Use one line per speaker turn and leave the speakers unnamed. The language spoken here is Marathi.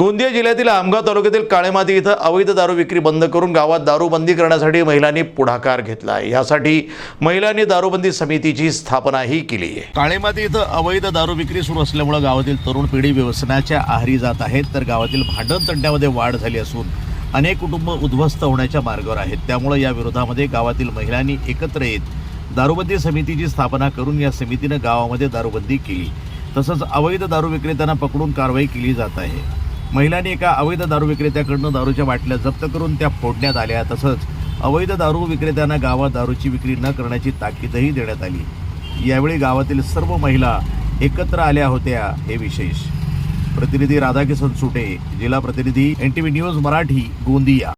गोंदिया जिल्ह्यातील आमगाव तालुक्यातील काळेमाती इथं अवैध दारू विक्री बंद करून गावात दारूबंदी करण्यासाठी महिलांनी पुढाकार घेतला आहे. यासाठी महिलांनी दारूबंदी समितीची स्थापनाही केली आहे. काळेमाती इथं अवैध दारू विक्री सुरू असल्यामुळे गावातील तरुण पिढी व्यसनाच्या आहारी जात आहेत. तर गावातील भांडण तंट्यामध्ये वाढ झाली असून अनेक कुटुंब उद्ध्वस्त होण्याच्या मार्गावर आहेत. त्यामुळे या विरोधामध्ये गावातील महिलांनी एकत्र येत दारूबंदी समितीची स्थापना करून या समितीनं गावामध्ये दारूबंदी केली. तसंच अवैध दारू विक्रेत्यांना पकडून कारवाई केली जात आहे. महिलांनी एका अवैध दारू विक्रेत्याकडनं दारूच्या बाटल्या जप्त करून त्या फोडण्यात आल्या. तसंच अवैध दारू विक्रेत्यांना गावात दारूची विक्री न करण्याची ताकीदही देण्यात आली. यावेळी गावातील सर्व महिला एकत्र आल्या होत्या. हे विशेष. प्रतिनिधी राधाकिसन सुटे जिल्हा प्रतिनिधी N T V news Marathi Gondia.